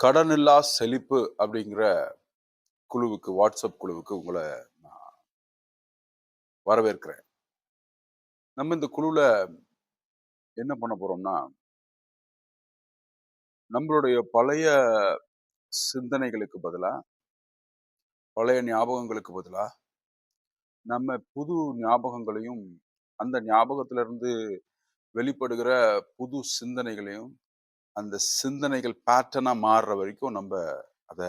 கடனில்லா செழிப்பு அப்படிங்கிற குழுவுக்கு வாட்ஸ்அப் குழுவுக்கு உங்களை நான் வரவேற்கிறேன். நம்ம இந்த குழுவில் என்ன பண்ண போறோம்னா நம்மளுடைய பழைய சிந்தனைகளுக்கு பதிலா பழைய ஞாபகங்களுக்கு பதிலா நம்ம புது ஞாபகங்களையும் அந்த ஞாபகத்துல இருந்து வெளிப்படுகிற புது சிந்தனைகளையும் அந்த சிந்தனைகள் பேட்டர்னாக மாறுற வரைக்கும் நம்ம அதை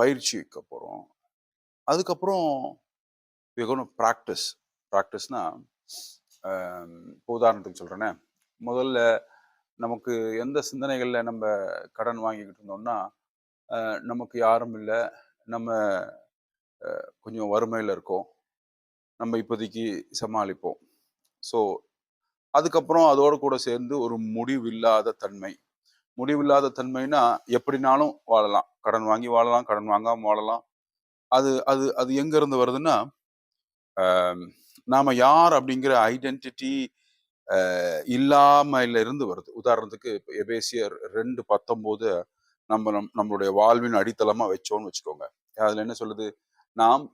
பயிற்சி வைக்க போகிறோம் அதுக்கப்புறம் ப்ராக்டிஸ் ப்ராக்டிஸ்னால் இப்போ உதாரணத்துக்கு சொல்கிறேனே முதல்ல நமக்கு எந்த சிந்தனைகளில் நம்ம கடன் வாங்கிக்கிட்டு இருந்தோம்னா நமக்கு யாரும் இல்லை. நம்ம கொஞ்சம் வறுமையில் இருக்கோம். நம்ம இப்போதைக்கு சமாளிப்போம். ஸோ அதுக்கப்புறம் அதோட கூட சேர்ந்து ஒரு முடிவில்லாத தன்மை. முடிவில்லாத தன்மைனா எப்படினாலும் வாழலாம். கடன் வாங்கி வாழலாம் கடன் வாங்காமல் வாழலாம். அது அது அது எங்கேருந்து வருதுன்னா நாம் யார் அப்படிங்கிற ஐடென்டிட்டி இல்லாமையில இருந்து வருது. உதாரணத்துக்கு இப்போ எபேசியர் ரெண்டு பத்தொம்போது நம்ம நம் நம்மளுடைய வாழ்வின் அடித்தளமாக வச்சோம்னு வச்சுக்கோங்க. அதில் என்ன சொல்லுது? நாம்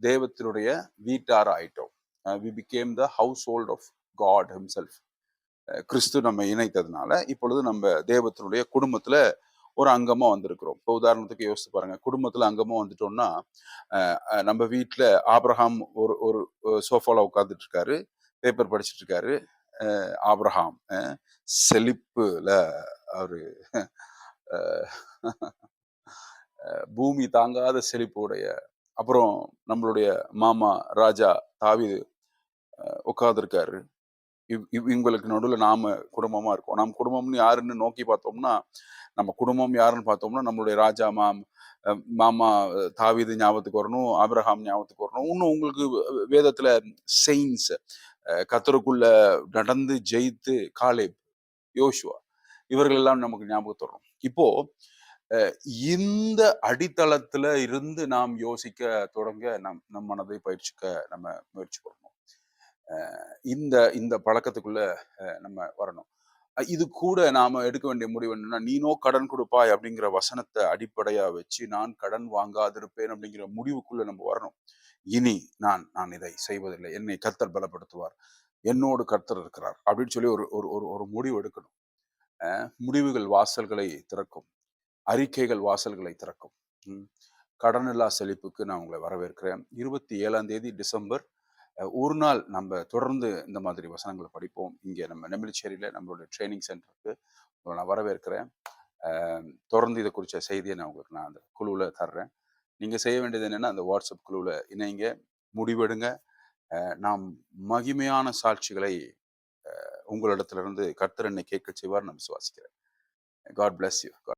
தேவத்தினுடைய வீட்டார் ஆயிட்டோம். We become the household of God himself கிறிஸ்து நம்ம இணைத்ததுனால இப்பொழுது நம்ம தேவத்தினுடைய குடும்பத்தில் ஒரு அங்கமாக வந்திருக்கிறோம். இப்போ உதாரணத்துக்கு யோசித்து பாருங்கள் குடும்பத்தில் அங்கமாக வந்துட்டோம்னா நம்ம வீட்டில் ஆப்ரஹாம் ஒரு ஒரு சோஃபாவில் உட்காந்துட்டு இருக்காரு பேப்பர் படிச்சிட்டு இருக்காரு செழிப்பில் அவர் பூமி தாங்காத செழிப்புடைய அப்புறம் நம்மளுடைய மாமா ராஜா தாவி உட்காந்துருக்காரு இவ் இவ் இவங்களுக்கு நடுவில் நாம குடும்பமா இருக்கோம். நாம் குடும்பம்னு யாருன்னு நோக்கி பார்த்தோம்னா நம்ம குடும்பம் யாருன்னு பார்த்தோம்னா நம்மளுடைய ராஜா மாம் மாமா தாவீது ஞாபகத்துக்கு வரணும் ஆபிரகாம் ஞாபகத்துக்கு வரணும். இன்னும் உங்களுக்கு வேதத்தில் வேதத்துல செயின்ஸ் கத்தருக்குள்ள நடந்து ஜெயித்து காலேப் யோசுவா இவர்கள் எல்லாம் நமக்கு ஞாபகத்து வரணும் இப்போ இந்த அடித்தளத்துல இருந்து நாம் யோசிக்க தொடங்க நம் நம் மனதை பயிற்சிக்க நம்ம முயற்சி பண்ணணும். இந்த இந்த பழக்கத்துக்குள்ள நம்ம வரணும். இது கூட நாம எடுக்க வேண்டிய முடிவு என்னன்னா நீனோ கடன் கொடுப்பாய் அப்படிங்கிற வசனத்தை அடிப்படையா வச்சு நான் கடன் வாங்காதிருப்பேன் அப்படிங்கிற முடிவுக்குள்ள நம்ம வரணும். இனி நான் நான் இதை செய்வதில்லை. என்னை கர்த்தர் பலப்படுத்துவார். என்னோடு கர்த்தர் இருக்கிறார். அப்படின்னு சொல்லி ஒரு ஒரு ஒரு ஒரு முடிவு எடுக்கணும். முடிவுகள் வாசல்களை திறக்கும். அறிக்கைகள் வாசல்களை திறக்கும். ம். கடனில்லா செழிப்புக்கு நான் உங்களை வரவேற்கிறேன். இருபத்தி ஏழாம் தேதி டிசம்பர் ஒரு நாள் நம்ம தொடர்ந்து இந்த மாதிரி வசனங்களை படிப்போம். இங்கே நம்ம நெமிலிச்சேரியில் நம்மளுடைய ட்ரைனிங் சென்டருக்கு நான் வரவேற்கிறேன். தொடர்ந்து இதை குறித்த செய்தியை நான் உங்களுக்கு நான் அந்த குழுவில் தர்றேன். நீங்கள் செய்ய வேண்டியது என்னென்னா அந்த வாட்ஸ்அப் குழுவில் இணைங்க முடிவெடுங்க. நாம் மகிமையான சாட்சிகளை உங்களிடத்திலிருந்து கர்த்தர் என்னை கேட்க செய்வார் நான் விசுவாசிக்கிறேன். God bless you